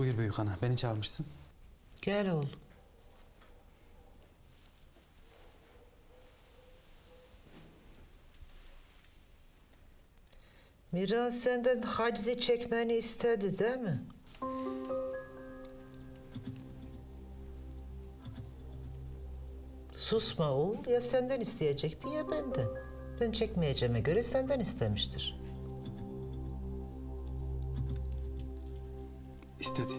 Buyur büyük ana. Beni çağırmışsın. Gel oğlum. Miran senden hacizi çekmeni istedi değil mi? Susma oğul. Ya senden isteyecekti ya benden. Ben çekmeyeceğime göre senden istemiştir. İstedi.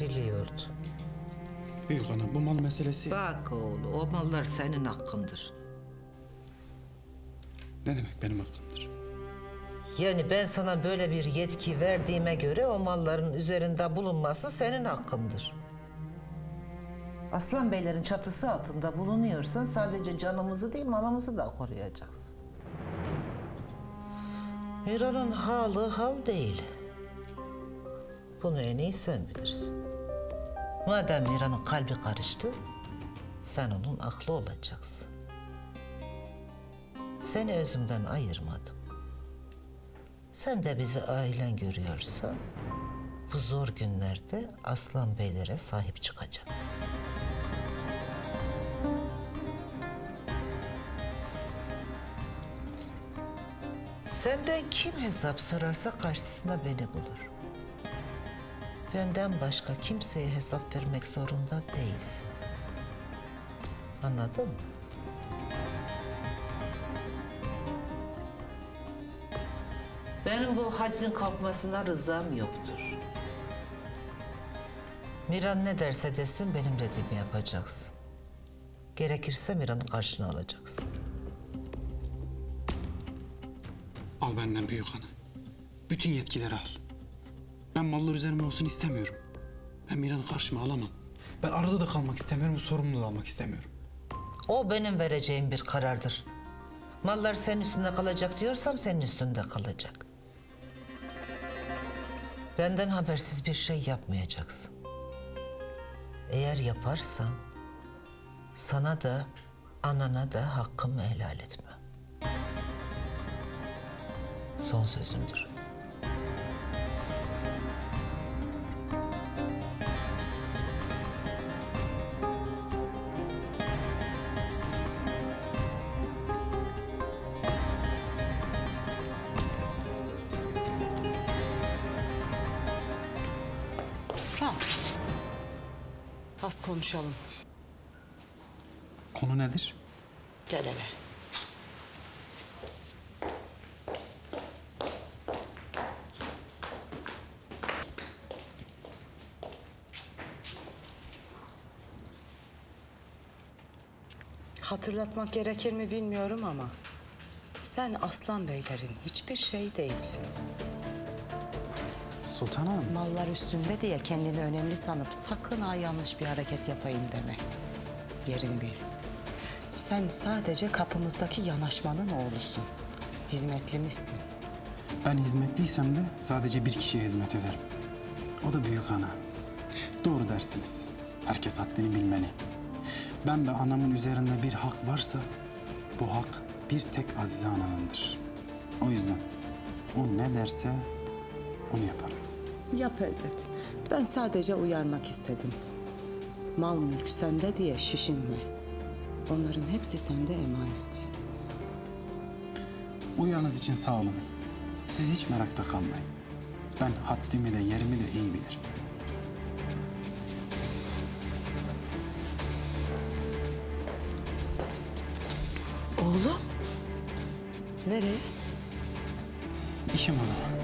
Biliyordu. Büyük ana bu mal meselesi... Bak oğlu o mallar senin hakkındır. Ne demek benim hakkımdır? Yani ben sana böyle bir yetki verdiğime göre o malların üzerinde bulunması senin hakkındır. Aslan Beylerin çatısı altında bulunuyorsan sadece canımızı değil malımızı da koruyacaksın. Miran'ın halı hal değil. Bunu en iyi sen bilirsin. Madem Miran'ın kalbi karıştı, sen onun aklı olacaksın. Seni özümden ayırmadım. Sen de bizi ailen görüyorsan bu zor günlerde Aslan Beylere sahip çıkacaksın. Senden kim hesap sorarsa karşısında beni bulur. Benden başka kimseye hesap vermek zorunda değilsin. Anladın mı? Benim bu hacizin kalkmasına rızam yoktur. Miran ne derse desin benim dediğimi yapacaksın. Gerekirse Miran'ı karşına alacaksın. Al benden büyük ana. Bütün yetkileri al. Ben mallar üzerime olsun istemiyorum. Ben Miran'ı karşıma alamam. Ben arada da kalmak istemiyorum, sorumluluğu almak istemiyorum. O benim vereceğim bir karardır. Mallar senin üstünde kalacak diyorsam senin üstünde kalacak. Benden habersiz bir şey yapmayacaksın. Eğer yaparsan sana da anana da hakkımı helal etme. Son sözümdür. Fırat. Az konuşalım. Konu nedir? Gel hele. Hatırlatmak gerekir mi bilmiyorum ama sen Aslan Beylerin hiçbir şey değilsin. Sultan Hanım. Mallar üstünde diye kendini önemli sanıp sakın ha yanlış bir hareket yapayım deme. Yerini bil. Sen sadece kapımızdaki yanaşmanın oğlusun. Hizmetlimizsin. Ben hizmetliysem de sadece bir kişiye hizmet ederim. O da büyük ana. Doğru dersiniz. Herkes haddini bilmeli. Ben ve anamın üzerinde bir hak varsa bu hak bir tek Azize ananındır. O yüzden o ne derse onu yaparım. Yap elbet. Ben sadece uyarmak istedim. Mal mülk sende diye şişinme. Onların hepsi sende emanet. Uyarınız için sağ olun. Siz hiç merakta kalmayın. Ben haddimi de yerimi de iyi bilirim. Oğlum? Nereye? İşim ana.